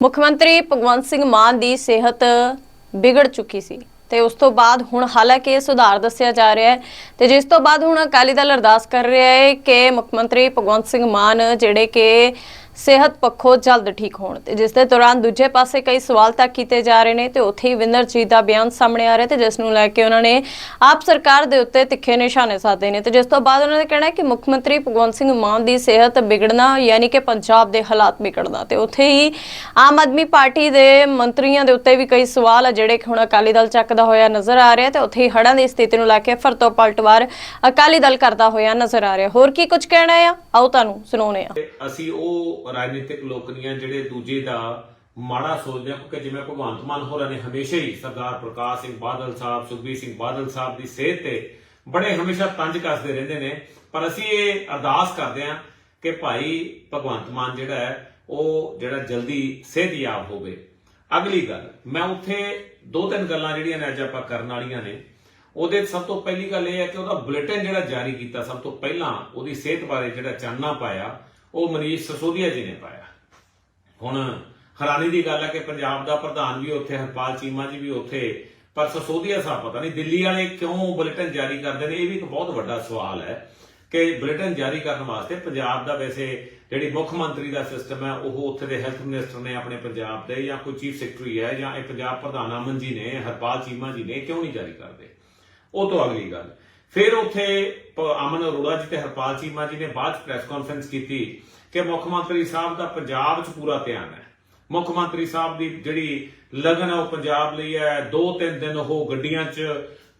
ਮੁੱਖ ਮੰਤਰੀ ਭਗਵੰਤ ਸਿੰਘ ਮਾਨ ਦੀ ਸਿਹਤ ਵਿਗੜ ਚੁੱਕੀ ਸੀ ਤੇ ਉਸ ਤੋਂ ਬਾਅਦ ਹੁਣ ਹਾਲਾਂਕਿ ਇਹ ਸੁਧਾਰ ਦੱਸਿਆ ਜਾ ਰਿਹਾ ਹੈ ਤੇ ਜਿਸ ਤੋਂ ਬਾਅਦ ਹੁਣ ਅਕਾਲੀ ਦਲ ਅਰਦਾਸ ਕਰ ਰਿਹਾ ਹੈ ਕਿ ਮੁੱਖ ਮੰਤਰੀ ਭਗਵੰਤ ਸਿੰਘ ਮਾਨ ਜਿਹੜੇ ਕਿ ਸਿਹਤ ਪੱਖੋਂ ਜਲਦ ਠੀਕ ਹੋਣ ਤੇ, ਜਿਸ ਦੇ ਦੌਰਾਨ ਦੂਜੇ ਪਾਸੇ ਕਈ ਸਵਾਲ ਤੱਕ ਕੀਤੇ ਜਾ ਰਹੇ ਨੇ ਤੇ ਉੱਥੇ ਹੀ ਵਿੰਦਰਜੀਤ ਦਾ ਬਿਆਨ ਸਾਹਮਣੇ ਆ ਰਿਹਾ ਤੇ ਜਿਸ ਨੂੰ ਲੈ ਕੇ ਉਹਨਾਂ ਨੇ ਆਪ ਸਰਕਾਰ ਦੇ ਉੱਤੇ ਤਿੱਖੇ ਨਿਸ਼ਾਨੇ ਸਾਧੇ ਨੇ ਤੇ ਜਿਸ ਤੋਂ ਬਾਅਦ ਉਹਨਾਂ ਨੇ ਕਹਿਣਾ ਕਿ ਮੁੱਖ ਮੰਤਰੀ ਭਗਵੰਤ ਸਿੰਘ ਮਾਨ ਦੀ ਸਿਹਤ ਵਿਗੜਨਾ ਯਾਨੀ ਕਿ ਪੰਜਾਬ ਦੇ ਹਾਲਾਤ ਵਿਗੜਨਾ ਤੇ ਉੱਥੇ ਹੀ ਆਮ ਆਦਮੀ ਪਾਰਟੀ ਦੇ ਮੰਤਰੀਆਂ ਦੇ ਉੱਤੇ ਵੀ ਕਈ ਸਵਾਲ ਆ ਜਿਹੜੇ ਕਿ ਹੁਣ ਅਕਾਲੀ ਦਲ ਚੱਕਦਾ ਹੋਇਆ ਨਜ਼ਰ ਆ ਰਿਹਾ ਤੇ ਉੱਥੇ ਹੀ ਹੜ੍ਹਾਂ ਦੀ ਸਥਿਤੀ ਨੂੰ ਲੈ ਕੇ ਫਿਰ ਤੋਂ ਪਲਟਵਾਰ ਅਕਾਲੀ ਦਲ ਕਰਦਾ ਹੋਇਆ ਨਜ਼ਰ ਆ ਰਿਹਾ। ਹੋਰ ਕੀ ਕੁਝ ਕਹਿਣਾ ਆ? ਆਓ ਤੁਹਾਨੂੰ ਸੁਣਾਉਣੇ ਆ ਅਸੀਂ ਉਹ ਰਾਜਨੀਤਿਕ ਲੋਕ ਨਹੀਂ ਹਾਂ ਜਿਹੜੇ ਦੂਜੇ ਦਾ ਮਾੜਾ ਸੋਚਦੇ ਆ ਕਿਉਂਕਿ ਜਿਵੇਂ ਭਗਵੰਤ ਮਾਨ ਹੋਰਾਂ ਨੇ ਹਮੇਸ਼ਾ ਹੀ ਸਰਦਾਰ ਪ੍ਰਕਾਸ਼ ਸਿੰਘ ਬਾਦਲ ਸਾਹਿਬ, ਸੁਖਬੀਰ ਸਿੰਘ ਬਾਦਲ ਸਾਹਿਬ ਦੀ ਸਿਹਤ ਤੇ ਬੜੇ ਹਮੇਸ਼ਾ ਤੰਜ ਕੱਸਦੇ ਰਹਿੰਦੇ ਨੇ। ਪਰ ਅਸੀਂ ਇਹ ਅਰਦਾਸ ਕਰਦੇ ਹਾਂ ਕਿ ਭਾਈ ਭਗਵੰਤ ਮਾਨ ਜਿਹੜਾ ਹੈ, ਉਹ ਜਿਹੜਾ ਜਲਦੀ ਸਿਹਤਯਾਬ ਹੋਵੇ। ਅਗਲੀ ਗੱਲ, ਮੈਂ ਉੱਥੇ ਦੋ ਤਿੰਨ ਗੱਲਾਂ ਜਿਹੜੀਆਂ ਨੇ ਅੱਜ ਆਪਾਂ ਕਰਨ ਵਾਲੀਆਂ ਨੇ, ਉਹਦੇ ਸਭ ਤੋਂ ਪਹਿਲੀ ਗੱਲ ਇਹ ਹੈ ਕਿ ਉਹਦਾ ਬੁਲੇਟਿਨ ਜਿਹੜਾ ਜਾਰੀ ਕੀਤਾ, ਸਭ ਤੋਂ ਪਹਿਲਾਂ ਉਹਦੀ ਸਿਹਤ ਬਾਰੇ ਜਿਹੜਾ ਚਾਨਣਾ ਪਾਇਆ ਉਹ ਮਨੀਸ਼ ਸਸੋਦੀਆ ਜੀ ਨੇ ਪਾਇਆ। ਹੁਣ ਹੈਰਾਨੀ ਦੀ ਗੱਲ ਹੈ ਕਿ ਪੰਜਾਬ ਦਾ ਪ੍ਰਧਾਨ ਵੀ ਉੱਥੇ, ਹਰਪਾਲ ਚੀਮਾ ਜੀ ਵੀ ਉੱਥੇ, ਪਰ ਸਸੋਦੀਆ ਸਾਹਿਬ ਪਤਾ ਨਹੀਂ ਦਿੱਲੀ ਵਾਲੇ ਕਿਉਂ ਬੁਲੇਟਿਨ ਜਾਰੀ ਕਰਦੇ ਨੇ, ਇਹ ਵੀ ਇੱਕ ਬਹੁਤ ਵੱਡਾ ਸਵਾਲ ਹੈ ਕਿ ਬੁਲੇਟਿਨ ਜਾਰੀ ਕਰਨ ਵਾਸਤੇ ਪੰਜਾਬ ਦਾ ਵੈਸੇ ਜਿਹੜੀ ਮੁੱਖ ਮੰਤਰੀ ਦਾ ਸਿਸਟਮ ਹੈ, ਉਹ ਉੱਥੇ ਦੇ ਹੈਲਥ ਮਿਨਿਸਟਰ ਨੇ ਆਪਣੇ ਪੰਜਾਬ ਦੇ ਜਾਂ ਕੋਈ ਚੀਫ ਸੈਕਟਰੀ ਹੈ ਜਾਂ ਇਹ ਪੰਜਾਬ ਪ੍ਰਧਾਨ ਅਮਨ ਜੀ ਨੇ, ਹਰਪਾਲ ਚੀਮਾ ਜੀ ਨੇ ਕਿਉਂ ਨਹੀਂ ਜਾਰੀ ਕਰਦੇ? ਉਹ ਤੋਂ ਅਗਲੀ ਗੱਲ। ਫਿਰ ਉੱਥੇ ਅਮਨ ਅਰੋੜਾ ਜੀ ਤੇ ਹਰਪਾਲ ਚੀਮਾ ਜੀ ਨੇ ਬਾਅਦ ਪ੍ਰੈਸ ਕਾਨਫਰੰਸ ਕੀਤੀ ਕਿ ਮੁੱਖ ਮੰਤਰੀ ਸਾਹਿਬ ਦਾ ਪੰਜਾਬ 'ਚ ਪੂਰਾ ਧਿਆਨ ਹੈ। ਮੁੱਖ ਮੰਤਰੀ ਸਾਹਿਬ ਦੀ ਜਿਹੜੀ ਲਗਨ ਹੈ ਉਹ ਪੰਜਾਬ ਲਈ ਹੈ। ਦੋ ਤਿੰਨ ਦਿਨ ਉਹ ਗੱਡੀਆਂ 'ਚ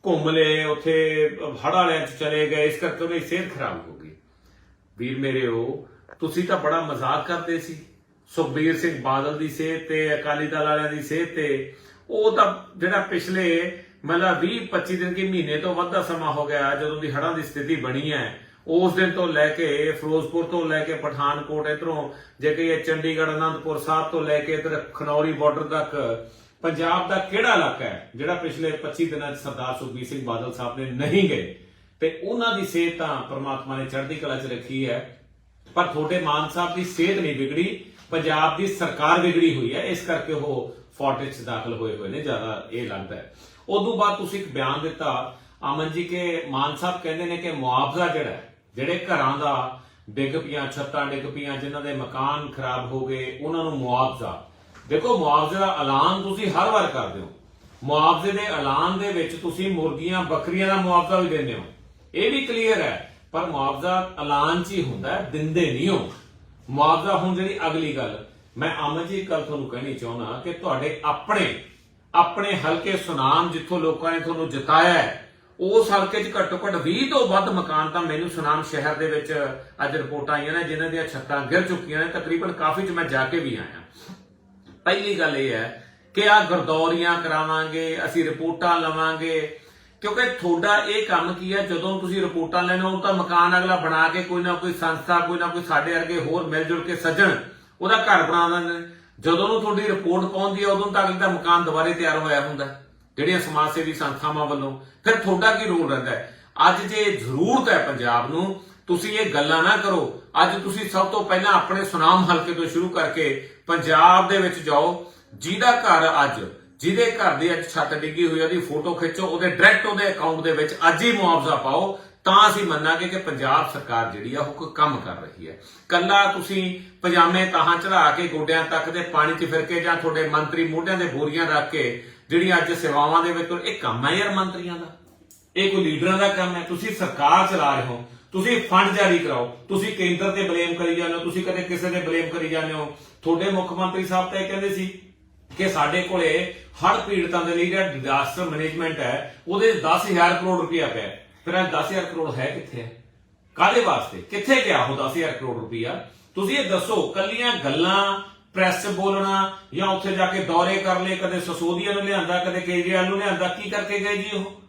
ਘੁੰਮ ਲਏ, ਉੱਥੇ ਹੜ੍ਹ ਵਾਲਿਆਂ 'ਚ ਚਲੇ ਗਏ। ਇਸ ਕਰਕੇ ਉਹਦੀ ਸਿਹਤ ਖਰਾਬ ਹੋ ਗਈ। ਵੀਰ ਮੇਰਿਓ ਤੁਸੀਂ ਤਾਂ ਬੜਾ ਮਜ਼ਾਕ ਕਰਦੇ ਸੀ। ਸੁਖਬੀਰ ਸਿੰਘ ਬਾਦਲ ਦੀ ਸਿਹਤ ਤੇ, ਅਕਾਲੀ ਦਲ ਵਾਲਿਆਂ ਦੀ ਸਿਹਤ ਤੇ, ਉਹ ਤਾਂ ਜਿਹੜਾ ਪਿਛਲੇ ਮਤਲਬ 20 25 ਦਿਨ ਕੀ ਮਹੀਨੇ ਤੋਂ ਵੱਧ ਦਾ ਸਮਾਂ ਹੋ ਗਿਆ ਜਦੋਂ ਦੀ ਹੜ੍ਹਾਂ ਦੀ ਸਥਿਤੀ ਬਣੀ ਹੈ। ਉਸ ਦਿਨ ਤੋਂ ਲੈ ਕੇ ਫਿਰੋਜ਼ਪੁਰ ਤੋਂ ਲੈ ਕੇ ਪਠਾਨਕੋਟ ਇਧਰੋਂ, ਜੇ ਕਿ ਚੰਡੀਗੜ੍ਹ, ਅਨੰਦਪੁਰ ਸਾਹਿਬ ਤੋਂ ਲੈ ਕੇ ਇਧਰ ਖਨੌਰੀ ਬਾਰਡਰ ਤੱਕ, ਪੰਜਾਬ ਦਾ ਕਿਹੜਾ ਇਲਾਕਾ ਹੈ, ਜਿਹੜਾ ਪਿਛਲੇ 25 ਦਿਨਾਂ 'ਚ ਸਰਦਾਰ ਸੁਖਬੀਰ ਸਿੰਘ ਬਾਦਲ ਸਾਹਿਬ ਨੇ ਨਹੀਂ ਗਏ? ਤੇ ਉਹਨਾਂ ਦੀ ਸਿਹਤ ਤਾਂ ਪ੍ਰਮਾਤਮਾ ਨੇ ਚੜ੍ਹਦੀ ਕਲਾ 'ਚ ਰੱਖੀ ਹੈ, ਪਰ ਤੁਹਾਡੇ ਮਾਨ ਸਾਹਿਬ ਦੀ ਸਿਹਤ ਨਹੀਂ ਵਿਗੜੀ, ਪੰਜਾਬ ਦੀ ਸਰਕਾਰ ਵਿਗੜੀ ਹੋਈ ਹੈ, ਇਸ ਕਰਕੇ ਉਹ ਫੋਰਟਿਸ 'ਚ ਦਾਖਲ ਹੋਏ ਹੋਏ ਨੇ, ਜ਼ਿਆਦਾ ਇਹ ਲੱਗਦਾ ਹੈ। ਉਦੋਂ ਬਾਅਦ ਤੁਸੀਂ ਇੱਕ ਬਿਆਨ ਦਿੱਤਾ, ਅਮਨ ਜੀ ਕੇ ਮਾਨ ਸਾਹਿਬ ਕਹਿੰਦੇ ਨੇ ਕਿ ਮੁਆਵਜ਼ਾ ਜਿਹੜਾ ਜਿਹੜੇ ਘਰਾਂ ਦਾ ਡਿੱਗ ਪਈਆਂ, ਛੱਤਾਂ ਡਿੱਗ ਪਈਆਂ, ਜਿਨ੍ਹਾਂ ਦੇ ਮਕਾਨ ਖਰਾਬ ਹੋ ਗਏ, ਉਹਨਾਂ ਨੂੰ ਮੁਆਵਜ਼ਾ। ਦੇਖੋ, ਮੁਆਵਜ਼ੇ ਦਾ ਐਲਾਨ ਤੁਸੀਂ ਹਰ ਵਾਰ ਕਰਦੇ ਹੋ। ਮੁਆਵਜ਼ੇ ਦੇ ਐਲਾਨ ਦੇ ਵਿੱਚ ਤੁਸੀਂ ਮੁਰਗੀਆਂ, ਬੱਕਰੀਆਂ ਦਾ ਮੁਆਵਜ਼ਾ ਵੀ ਦਿੰਦੇ ਹੋ। ਇਹ ਵੀ ਕਲੀਅਰ ਹੈ, ਪਰ ਮੁਆਵਜ਼ਾ ਐਲਾਨ 'ਚ ਹੀ ਹੁੰਦਾ ਹੈ, ਦਿੰਦੇ ਨਹੀਂ ਹੋ। ਮੁਆਵਜ਼ਾ ਹੁਣ ਜਿਹੜੀ ਅਗਲੀ ਗੱਲ, ਮੈਂ ਅਮਨ ਜੀ ਕੱਲ ਤੁਹਾਨੂੰ ਕਹਿਣੀ ਚਾਹੁੰਦਾ ਕਿ ਤੁਹਾਡੇ ਆਪਣੇ ਆਪਣੇ ਹਲਕੇ ਸੁਨਾਮ ਜਿੱਥੋਂ ਲੋਕਾਂ ਨੇ ਤੁਹਾਨੂੰ ਜਿਤਾਇਆ ਉਸ ਹਲਕੇ 'ਚ ਘੱਟੋ ਘੱਟ 20 ਤੋਂ ਵੱਧ ਮਕਾਨ ਤਾਂ ਮੈਨੂੰ ਸੁਨਾਮ ਸ਼ਹਿਰ ਦੇ ਵਿੱਚ ਅੱਜ ਰਿਪੋਰਟਾਂ ਆਈਆਂ ਨੇ, ਜਿਨ੍ਹਾਂ ਦੀਆਂ ਛੱਤਾਂ ਗਿਰ ਚੁੱਕੀਆਂ ਨੇ, ਤਕਰੀਬਨ ਕਾਫੀ 'ਚ ਮੈਂ ਜਾ ਕੇ ਵੀ ਆਇਆ। ਪਹਿਲੀ ਗੱਲ ਇਹ ਹੈ ਕਿ ਆ ਗਰਦੌਰੀਆਂ ਕਰਾਵਾਂਗੇ, ਅਸੀਂ ਰਿਪੋਰਟਾਂ ਲਵਾਂਗੇ, ਕਿਉਂਕਿ ਤੁਹਾਡਾ ਇਹ ਕੰਮ ਕੀ ਹੈ, ਜਦੋਂ ਤੁਸੀਂ ਰਿਪੋਰਟਾਂ ਲੈਣਾ ਉਹ ਤਾਂ ਮਕਾਨ ਅਗਲਾ ਬਣਾ ਕੇ ਕੋਈ ਨਾ ਕੋਈ ਸੰਸਥਾ, ਕੋਈ ਨਾ ਕੋਈ ਸਾਡੇ ਵਰਗੇ ਹੋਰ ਮਿਲ ਜੁਲ ਕੇ ਸੱਜਣ, ਉਹਦਾ ਘਰ ਬਣਾ ਦਿੰਦੇ ਨੇ। ਜਦੋਂ ਨੂੰ ਤੁਹਾਡੀ ਰਿਪੋਰਟ ਪਹੁੰਚਦੀ ਹੈ ਉਦੋਂ ਤੱਕ ਦਾ ਮਕਾਨ ਦੁਬਾਰੇ ਤਿਆਰ ਹੋਇਆ ਹੁੰਦਾ ਜਿਹੜੀਆਂ ਸਮਾਜ ਸੇਵੀ ਸੰਸਥਾਵਾਂ ਵੱਲੋਂ। ਫਿਰ ਤੁਹਾਡਾ ਕੀ ਰੋਲ ਰਹਿੰਦਾ ਹੈ? ਅੱਜ ਜੇ ਜ਼ਰੂਰਤ ਹੈ ਪੰਜਾਬ ਨੂੰ, ਤੁਸੀਂ ਇਹ ਗੱਲਾਂ ਨਾ ਕਰੋ। ਅੱਜ ਤੁਸੀਂ ਸਭ ਤੋਂ ਪਹਿਲਾਂ ਆਪਣੇ ਸੁਨਾਮ ਹਲਕੇ ਤੋਂ ਸ਼ੁਰੂ ਕਰਕੇ ਪੰਜਾਬ ਦੇ ਵਿੱਚ ਜਾਓ। ਜਿਹਦਾ ਘਰ ਅੱਜ, ਜਿਹਦੇ ਘਰ ਦੀ ਅੱਜ ਛੱਤ ਡਿੱਗੀ ਹੋਈ ਉਹਦੀ ਫੋਟੋ ਖਿੱਚੋ, ਉਹਦੇ ਡਾਇਰੈਕਟ ਉਹਦੇ ਅਕਾਊਂਟ ਦੇ ਵਿੱਚ ਅੱਜ ਹੀ ਮੁਆਵਜ਼ਾ ਪਾਓ। ਤਾਂ ਅਸੀਂ ਮੰਨਾਂਗੇ ਕਿ ਪੰਜਾਬ ਸਰਕਾਰ ਜਿਹੜੀ ਆ, ਉਹ ਕੋਈ ਕੰਮ ਕਰ ਰਹੀ ਹੈ। ਕੱਲਾ ਤੁਸੀਂ ਪਜਾਮੇ ਤਾਹਾਂ ਚੜਾ ਕੇ ਗੋਡਿਆਂ ਤੱਕ ਦੇ ਪਾਣੀ 'ਚ ਫਿਰ ਕੇ ਜਾਂ ਤੁਹਾਡੇ ਮੰਤਰੀ ਮੋਢਿਆਂ ਦੇ ਬੋਰੀਆਂ ਰੱਖ ਕੇ ਜਿਹੜੀਆਂ ਅੱਜ ਸੇਵਾਵਾਂ ਦੇ ਵਿੱਚ, ਇਹ ਕੰਮ ਹੈ ਯਾਰ ਮੰਤਰੀਆਂ ਦਾ? ਇਹ ਕੋਈ ਲੀਡਰਾਂ ਦਾ ਕੰਮ ਹੈ? ਤੁਸੀਂ ਸਰਕਾਰ ਚਲਾ ਰਹੇ ਹੋ। ਤੁਸੀਂ ਫੰਡ ਜਾਰੀ ਕਰਾਓ। ਤੁਸੀਂ ਕੇਂਦਰ ਤੇ ਬਲੇਮ ਕਰੀ ਜਾਂਦੇ ਹੋ। ਤੁਸੀਂ ਕਦੇ ਕਿਸੇ ਤੇ ਬਲੇਮ ਕਰੀ ਜਾਂਦੇ ਹੋ। ਤੁਹਾਡੇ ਮੁੱਖ ਮੰਤਰੀ ਸਾਹਿਬ ਤਾਂ ਇਹ ਕਹਿੰਦੇ ਸੀ ਕਿ ਸਾਡੇ ਕੋਲੇ ਹੜ੍ਹ ਪੀੜਤਾਂ ਦੇ ਲਈ ਜਿਹੜਾ ਡਿਜ਼ਾਸਟਰ ਮੈਨੇਜਮੈਂਟ ਹੈ, ਉਹਦੇ 10000 ਕਰੋੜ ਰੁਪਇਆ ਪਿਆ ਫਿਰ ਇਹ 10000 ਕਰੋੜ ਹੈ ਕਿੱਥੇ ਹੈ ਕਾਦੇ ਵਾਸਤੇ? ਕਿੱਥੇ ਗਿਆ ਉਹ 10000 ਕਰੋੜ ਰੁਪਇਆ ਤੁਸੀਂ ਇਹ ਦੱਸੋ ਕੱਲੀਆਂ ਗੱਲਾਂ, ਪ੍ਰੈਸ ਬੋਲਣਾ ਜਾਂ ਉੱਥੇ ਜਾ ਕੇ ਦੌਰੇ ਕਰ ਲਏ, ਕਦੇ ਸਸੋਦੀਆ ਨੂੰ ਲਿਆਂਦਾ, ਕਦੇ ਕੇਜਰੀਵਾਲ ਨੂੰ ਲਿਆਂਦਾ, ਕੀ ਕਰਕੇ ਗਏ ਜੀ ਉਹ?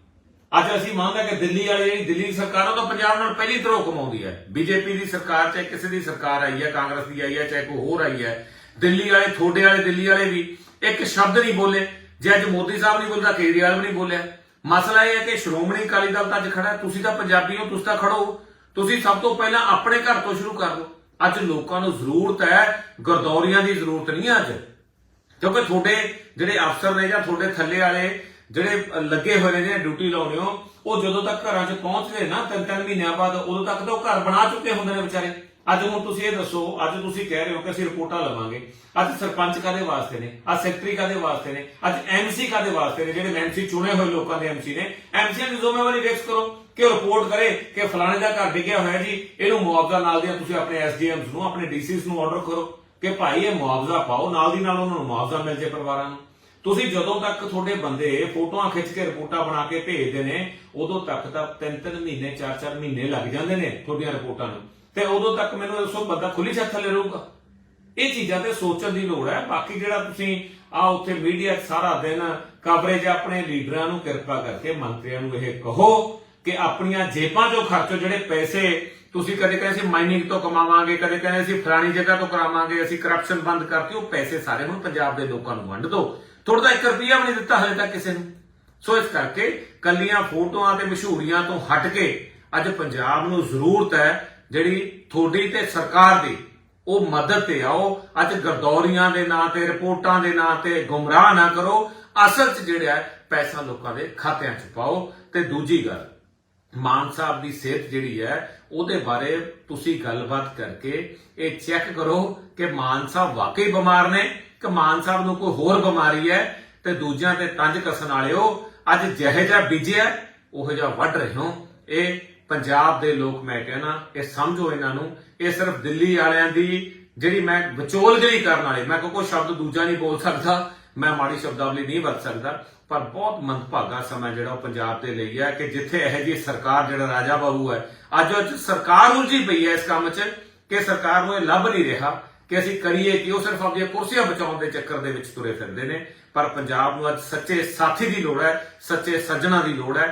ਅੱਜ ਅਸੀਂ ਮੰਨਦਾ ਕਿ ਦਿੱਲੀ ਵਾਲੀ ਜਿਹੜੀ ਦਿੱਲੀ ਦੀ ਸਰਕਾਰ, ਉਹ ਤਾਂ ਪੰਜਾਬ ਨਾਲ ਪਹਿਲੀ ਤਰ੍ਹਾਂ ਕਮਾਉਂਦੀ ਹੈ। ਬੀਜੇਪੀ ਦੀ ਸਰਕਾਰ, ਚਾਹੇ ਕਿਸੇ ਦੀ ਸਰਕਾਰ ਆਈ ਹੈ, ਕਾਂਗਰਸ ਦੀ ਆਈ ਹੈ, ਚਾਹੇ ਕੋਈ ਹੋਰ ਆਈ ਹੈ। ਦਿੱਲੀ ਵਾਲੇ ਥੋੜੇ ਵਾਲੇ, ਦਿੱਲੀ ਵਾਲੇ ਵੀ ਇੱਕ ਸ਼ਬਦ ਨਹੀਂ ਬੋਲੇ। ਜੇ ਅੱਜ ਮੋਦੀ ਸਾਹਿਬ ਨਹੀਂ ਬੋਲਦਾ, ਕੇਜਰੀਵਾਲ ਵੀ ਨਹੀਂ ਬੋਲਿਆ। ਮਸਲਾ ਇਹ ਹੈ ਕਿ ਸ਼੍ਰੋਮਣੀ ਅਕਾਲੀ ਦਲ ਤਾਂ ਅੱਜ ਖੜਾ ਤੁਸੀਂ ਤਾਂ ਪੰਜਾਬੀ ਹੋ, ਤੁਸੀਂ ਤਾਂ ਖੜੋ। ਤੁਸੀਂ ਸਭ ਤੋਂ ਪਹਿਲਾਂ ਆਪਣੇ ਘਰ ਤੋਂ ਸ਼ੁਰੂ ਕਰ ਲਓ ਅੱਜ ਲੋਕਾਂ ਨੂੰ ਜ਼ਰੂਰਤ ਹੈ, ਗਰਦੌਰੀਆਂ ਦੀ ਜ਼ਰੂਰਤ ਨਹੀਂ ਅੱਜ। ਕਿਉਂਕਿ ਤੁਹਾਡੇ ਜਿਹੜੇ ਅਫਸਰ ਨੇ ਜਾਂ ਤੁਹਾਡੇ ਥੱਲੇ ਵਾਲੇ, ਜਿਹੜੇ ਲੱਗੇ ਹੋਏ ਨੇ, ਜਿਹੜੇ ਡਿਊਟੀ ਲਾਉਣੇ ਹੋ, ਉਹ ਜਦੋਂ ਤੱਕ ਘਰਾਂ 'ਚ ਪਹੁੰਚਦੇ ਨਾ ਤਿੰਨ ਤਿੰਨ ਮਹੀਨਿਆਂ ਬਾਅਦ, ਉਦੋਂ ਤੱਕ ਤਾਂ ਉਹ ਘਰ ਬਣਾ ਚੁੱਕੇ ਹੁੰਦੇ ਨੇ ਵਿਚਾਰੇ। ਅੱਜ ਹੁਣ ਤੁਸੀਂ ਇਹ ਦੱਸੋ, ਅੱਜ ਤੁਸੀਂ ਕਹਿ ਰਹੇ ਹੋ ਕਿ ਅਸੀਂ ਰਿਪੋਰਟਾਂ ਲਵਾਂਗੇ। ਅੱਜ ਸਰਪੰਚ ਕਾਦੇ ਵਾਸਤੇ ਨੇ? ਅੱਜ ਸੈਕਟਰੀ ਕਾਦੇ ਵਾਸਤੇ ਨੇ? ਅੱਜ ਐਮਸੀ ਕਾਦੇ ਵਾਸਤੇ ਨੇ? ਜਿਹੜੇ ਐਮਸੀ ਚੁਣੇ ਹੋਏ ਲੋਕਾਂ ਦੇ ਐਮਸੀ ਨੇ। ਐਮਸੀਆਂ ਦੀ ਜ਼ਿੰਮੇਵਾਰੀ ਫਿਕਸ ਕਰੋ ਕਿ ਰਿਪੋਰਟ ਕਰੇ ਕਿ ਫਲਾਣੇ ਦਾ ਘਰ ਡਿੱਗਿਆ ਹੋਇਆ ਜੀ। ਇਹਨੂੰ ਮੁਆਵਜ਼ਾ ਨਾਲ ਦੀਆਂ ਤੁਸੀਂ ਆਪਣੇ ਐਸਡੀਐਮਸ ਨੂੰ, ਆਪਣੇ ਡੀਸੀਸ ਨੂੰ ਆਰਡਰ ਕਰੋ ਕਿ ਭਾਈ ਇਹ ਮੁਆਵਜ਼ਾ ਪਾਓ, ਨਾਲ ਦੀ ਨਾਲ ਉਹਨਾਂ ਨੂੰ ਮੁਆਵਜ਼ਾ ਮਿਲ ਜੇ ਪਰਿਵਾਰਾਂ ਨੂੰ। ਤੁਸੀਂ ਜਦੋਂ ਤੱਕ ਤੁਹਾਡੇ ਬੰਦੇ ਫੋਟੋਆਂ ਖਿੱਚ ਕੇ ਰਿਪੋਰਟਾਂ ਬਣਾ ਕੇ ਭੇਜਦੇ ਨੇ, ਉਦੋਂ ਤੱਕ ਤਾਂ ਤਿੰਨ ਤਿੰਨ ਮਹੀਨੇ ਚਾਰ ਚਾਰ ਮਹੀਨੇ ਲੱਗ ਜਾਂਦੇ ਨੇ ਤੁਹਾਡੀਆਂ ਰਿਪੋਰਟਾਂ ਨੂੰ। ਤੇ ਉਦੋਂ ਤੱਕ ਮੈਨੂੰ ਦੱਸੋ ਬੰਦਾ ਖੁੱਲੀ ਛੱਤ ਥੱਲੇ ਰਹੂਗਾ। ਇਹ ਚੀਜ਼ਾਂ ਤੇ ਸੋਚਣ ਦੀ ਲੋੜ ਹੈ। ਬਾਕੀ ਜਿਹੜਾ ਤੁਸੀਂ ਆ ਉੱਥੇ ਮੀਡੀਆ ਸਾਰਾ ਦਿਨ ਕਵਰੇਜ ਆਪਣੇ ਲੀਡਰਾਂ ਨੂੰ ਕਿਰਪਾ ਕਰਕੇ, ਮੰਤਰੀਆਂ ਨੂੰ ਇਹ ਕਹੋ ਕਿ ਆਪਣੀਆਂ ਜੇਬਾਂ 'ਚੋਂ ਖਰਚੋ ਜਿਹੜੇ ਪੈਸੇ ਤੁਸੀਂ ਕਦੇ ਕਹਿੰਦੇ ਸੀ ਮਾਈਨਿੰਗ ਤੋਂ ਕਮਾਵਾਂਗੇ, ਕਦੇ ਕਹਿੰਦੇ ਸੀ ਫਲਾਣੀ ਜਗ੍ਹਾ ਤੋਂ ਕਰਾਵਾਂਗੇ, ਅਸੀਂ ਕਰਪਸ਼ਨ ਬੰਦ ਕਰਤੀ, ਉਹ ਪੈਸੇ ਸਾਰੇ ਹੁਣ ਪੰਜਾਬ ਦੇ ਲੋਕਾਂ ਨੂੰ ਵੰਡ ਦਿਓ। ਥੋੜਾ ਤਾਂ 1 ਰੁਪਿਆ ਵੀ ਨਹੀਂ ਦਿੱਤਾ ਹਜੇ ਤੱਕ ਕਿਸੇ ਨੂੰ। ਸੋ ਇਸ ਕਰਕੇ ਕੱਲੀਆਂ ਫੋਟੋਆਂ ਤੇ ਮਸ਼ਹੂਰੀਆਂ ਤੋਂ ਹਟ ਕੇ ਅੱਜ ਪੰਜਾਬ ਨੂੰ ਜ਼ਰੂਰਤ ਹੈ ਜਿਹੜੀ ਤੁਹਾਡੀ ਤੇ ਸਰਕਾਰ ਦੀ ਉਹ ਮਦਦ ਤੇ ਆਓ, ਅੱਜ ਗਰਦੌਰੀਆਂ ਦੇ ਨਾਂ ਤੇ, ਰਿਪੋਰਟਾਂ ਦੇ ਨਾਂ ਤੇ ਗੁੰਮਰਾਹ ਨਾ ਕਰੋ, ਅਸਲ 'ਚ ਜਿਹੜਾ ਹੈ, ਪੈਸਾ ਲੋਕਾਂ ਦੇ ਖਾਤਿਆਂ 'ਚ ਪਾਓ। ਤੇ ਦੂਜੀ ਗੱਲ, ਮਾਨ ਸਾਹਿਬ ਦੀ ਸਿਹਤ ਜਿਹੜੀ ਹੈ, ਉਹਦੇ ਬਾਰੇ ਤੁਸੀਂ ਗੱਲਬਾਤ ਕਰਕੇ ਇਹ ਚੈੱਕ ਕਰੋ ਕਿ ਮਾਨ ਸਾਹਿਬ ਵਾਕਈ ਬਿਮਾਰ ਨੇ, ਕਿ ਮਾਨ ਸਾਹਿਬ ਨੂੰ ਕੋਈ ਹੋਰ ਬਿਮਾਰੀ ਹੈ। ਤੇ ਦੂਜਿਆਂ ਤੇ ਤੰਜ ਕਸਣ ਵਾਲਿਓ, ਅੱਜ ਜਿਹੇ ਜਿਹਾ ਬੀਜਿਆ, ਉਹ ਜਿਹਾ ਵੱਢ ਰਹੇ ਹੋ। ਇਹ ਪੰਜਾਬ ਦੇ ਲੋਕ ਮੈਂ ਕਹਿਣਾ, ਇਹ ਸਮਝੋ ਇਹਨਾਂ ਨੂੰ, ਇਹ ਸਿਰਫ ਦਿੱਲੀ ਵਾਲਿਆਂ ਦੀ ਜਿਹੜੀ ਮੈਂ ਵਿਚੋਲਗਰੀ ਕਰਨ ਵਾਲੇ, ਮੈਂ ਕੋਈ ਸ਼ਬਦ ਦੂਜਾ ਨਹੀਂ ਬੋਲ ਸਕਦਾ, ਮੈਂ ਮਾੜੀ ਸ਼ਬਦਾਵਲੀ ਨਹੀਂ ਵਰਤ ਸਕਦਾ, ਪਰ ਬਹੁਤ ਮੰਦਭਾਗਾ ਸਮਾਂ ਜਿਹੜਾ ਉਹ ਪੰਜਾਬ ਦੇ ਲਈ ਹੈ ਕਿ ਜਿੱਥੇ ਇਹ ਜੀ ਸਰਕਾਰ ਜਿਹੜਾ ਰਾਜਾ ਬਾਹੂ ਹੈ, ਅੱਜ ਉਹ ਸਰਕਾਰ ਉਲਝੀ ਪਈ ਹੈ ਇਸ ਕੰਮ 'ਚ ਕਿ ਸਰਕਾਰ ਨੂੰ ਇਹ ਲੱਭ ਨਹੀਂ ਰਿਹਾ ਕਿ ਅਸੀਂ ਕਰੀਏ ਕਿ ਉਹ ਸਿਰਫ ਆਪਣੀਆਂ ਕੁਰਸੀਆਂ ਬਚਾਉਣ ਦੇ ਚੱਕਰ ਦੇ ਵਿੱਚ ਤੁਰੇ ਫਿਰਦੇ ਨੇ, ਪਰ ਪੰਜਾਬ ਨੂੰ ਅੱਜ ਸੱਚੇ ਸਾਥੀ ਦੀ ਲੋੜ ਹੈ, ਸੱਚੇ ਸੱਜਣਾ ਦੀ ਲੋੜ ਹੈ।